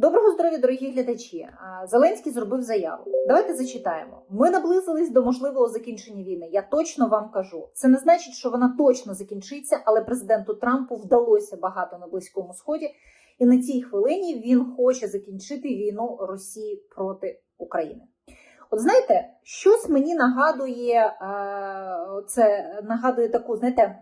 Доброго здоров'я, дорогі глядачі. Зеленський зробив заяву. Давайте зачитаємо. Ми наблизились до можливого закінчення війни. Я точно вам кажу. Це не значить, що вона точно закінчиться, але президенту Трампу вдалося багато на близькому сході, і на цій хвилині він хоче закінчити війну Росії проти України. От знаєте, щось мені нагадує е, це нагадує таку, знаєте.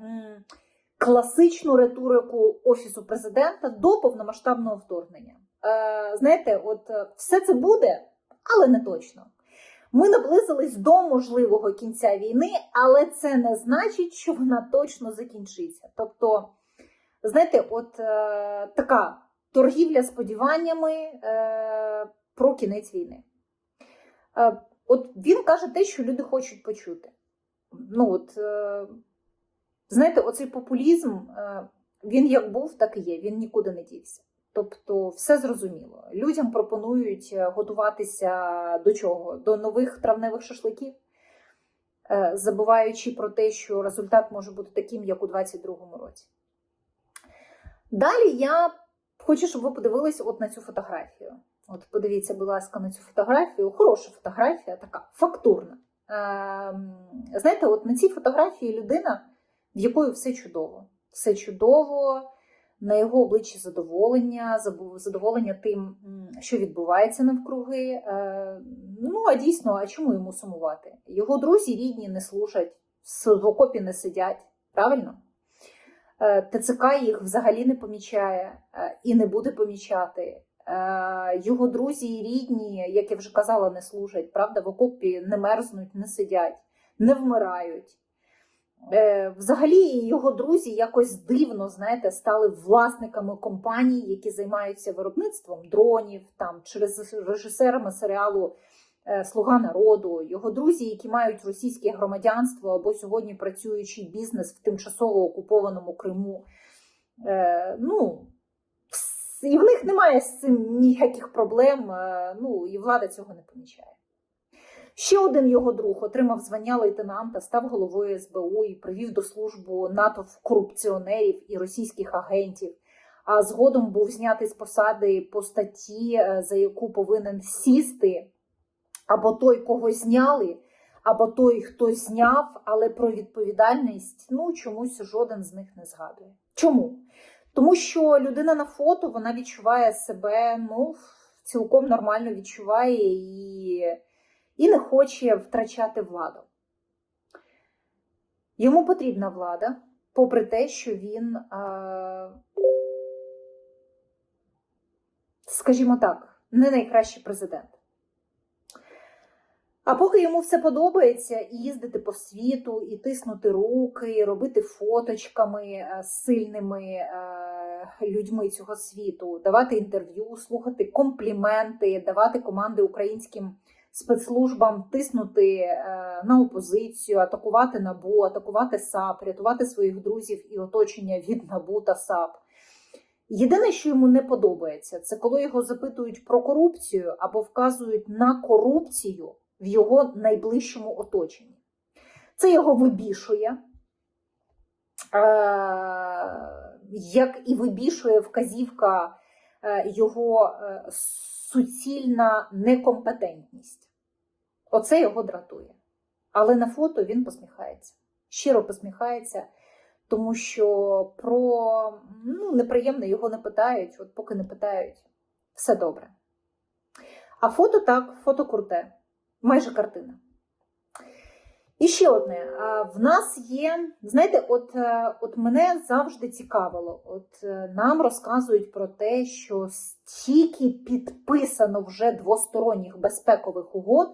Класичну риторику офісу президента до повномасштабного вторгнення. Е, знаєте, от е, все це буде, але не точно. Ми наблизились до можливого кінця війни, але це не значить, що вона точно закінчиться. Тобто, знаєте, от е, така торгівля сподіваннями е, про кінець війни. Е, от він каже те, що люди хочуть почути. Ну от, е, знаєте, оцей популізм, е, він як був, так і є, він нікуди не дівся. Тобто, все зрозуміло. Людям пропонують е, готуватися до чого? До нових травневих шашликів, е, забуваючи про те, що результат може бути таким, як у 2022 році. Далі я хочу, щоб ви подивились от на цю фотографію. От подивіться, будь ласка, на цю фотографію. Хороша фотографія, така фактурна. Ем, знаєте, от на цій фотографії людина, в якої все чудово. Все чудово, на його обличчі задоволення, задоволення тим, що відбувається навкруги. Е, Ну, а дійсно, а чому йому сумувати? Його друзі рідні не служать, в окопі не сидять, правильно? Е, ТЦК їх взагалі не помічає е, і не буде помічати. Його друзі і рідні, як я вже казала, не служать, правда, в окопі не мерзнуть, не сидять, не вмирають. Е, Взагалі його друзі якось дивно, знаєте, стали власниками компаній, які займаються виробництвом дронів, там через режисерами серіалу е, Слуга народу, його друзі, які мають російське громадянство або сьогодні працюючий бізнес в тимчасово окупованому Криму. Е, Ну, і в них немає з цим ніяких проблем. Ну і влада цього не помічає. Ще один його друг отримав звання лейтенанта, став головою СБУ і привів до службу НАТО корупціонерів і російських агентів. А згодом був знятий з посади по статті, е, за яку повинен сісти або той, кого зняли, або той, хто зняв, але про відповідальність ну чомусь жоден з них не згадує. Чому? Тому що людина на фото вона відчуває себе ну, цілком нормально відчуває і і не хоче втрачати владу. Йому потрібна влада, попри те, що він, скажімо так, не найкращий президент. А поки йому все подобається, і їздити по світу, і тиснути руки, і робити фоточками е, з сильними е, людьми цього світу, давати інтерв'ю, слухати компліменти, давати команди українським спецслужбам тиснути е, на опозицію, атакувати набу, атакувати САП, рятувати своїх друзів і оточення від набу та САП. Єдине, що йому не подобається, це коли його запитують про корупцію або вказують на корупцію в його найближчому оточенні. Це його вибішує, е, як і вибішує вказівка е, його суцільна некомпетентність. Оце його дратує. Але на фото він посміхається. Щиро посміхається, тому що про ну, неприємне його не питають, от поки не питають, все добре. А фото так, фото круте, майже картина. І ще одне. В нас є, знаєте, от, е, от мене завжди цікавило. От е, нам розказують про те, що стільки підписано вже двосторонніх безпекових угод.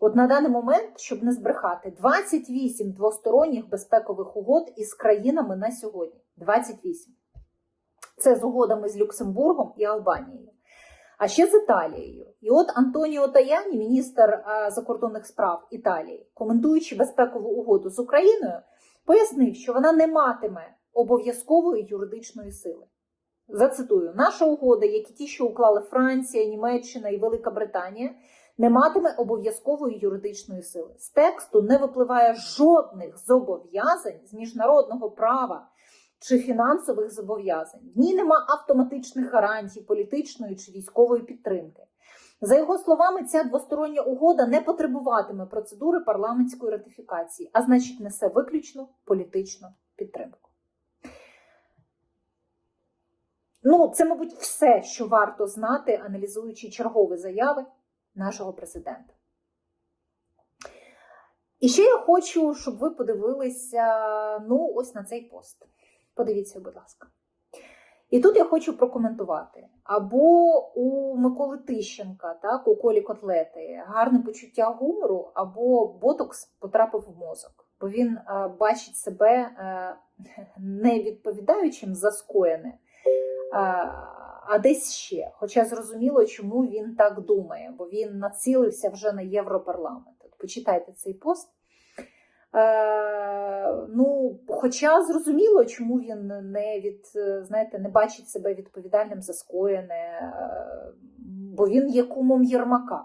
От на даний момент, щоб не збрехати, 28 двосторонніх безпекових угод із країнами на сьогодні. 28. Це з угодами з Люксембургом і Албанією. А ще з Італією. І от Антоніо Таяні, міністр е, закордонних справ Італії, коментуючи безпекову угоду з Україною, пояснив, що вона не матиме обов'язкової юридичної сили. Зацитую: наша угода, як і ті, що уклали Франція, Німеччина і Велика Британія, не матиме обов'язкової юридичної сили. З тексту не випливає жодних зобов'язань з міжнародного права чи фінансових зобов'язань. В ній нема автоматичних гарантій політичної чи військової підтримки. За його словами, ця двостороння угода не потребуватиме процедури парламентської ратифікації, а значить, несе виключно політичну підтримку. Ну, це, мабуть, все, що варто знати, аналізуючи чергові заяви нашого президента. І ще я хочу, щоб ви подивилися ну, ось на цей пост. Подивіться, будь ласка. І тут я хочу прокоментувати. Або у Миколи Тищенка, так, у Колі Котлети, гарне почуття гумору, або ботокс потрапив в мозок, бо він е, бачить себе е, не відповідаючим за скоєне, е, а десь ще. Хоча зрозуміло, чому він так думає, бо він націлився вже на Європарламент. Почитайте цей пост. Е, ну, хоча зрозуміло, чому він не від, е, знаєте, не бачить себе відповідальним за скоєне, е, бо він є кумом Єрмака.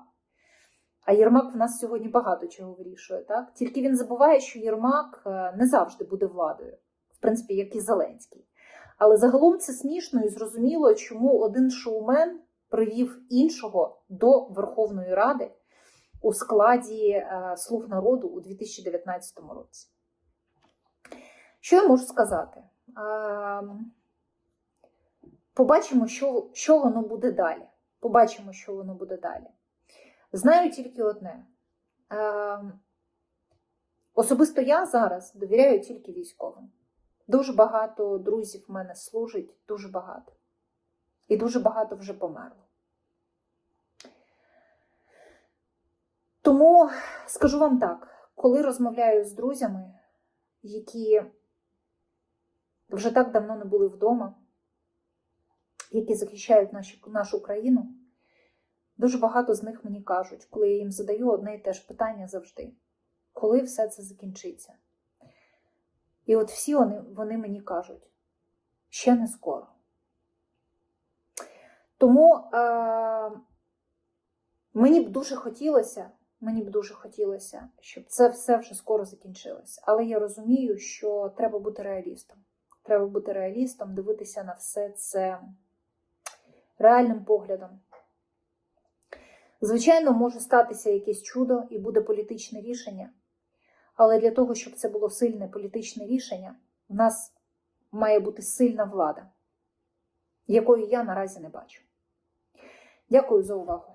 А Єрмак в нас сьогодні багато чого вирішує. Так? Тільки він забуває, що Єрмак не завжди буде владою, в принципі, як і Зеленський. Але загалом це смішно і зрозуміло, чому один шоумен привів іншого до Верховної Ради у складі е, Слуг народу у 2019 році. Що я можу сказати? Е, Побачимо, що, що воно буде далі. Побачимо, що воно буде далі. Знаю тільки одне. Е, Особисто я зараз довіряю тільки військовим. Дуже багато друзів в мене служить, дуже багато. І дуже багато вже померло. Тому скажу вам так: коли розмовляю з друзями, які вже так давно не були вдома, які захищають наші, нашу країну, дуже багато з них мені кажуть, коли я їм задаю одне і те ж питання завжди: коли все це закінчиться? І от всі вони, вони мені кажуть, ще не скоро. Тому е, мені б дуже хотілося, мені б дуже хотілося, щоб це все вже скоро закінчилося. Але я розумію, що треба бути реалістом. Треба бути реалістом, дивитися на все це реальним поглядом. Звичайно, може статися якесь чудо і буде політичне рішення. Але для того, щоб це було сильне політичне рішення, в нас має бути сильна влада, якої я наразі не бачу. Дякую за увагу.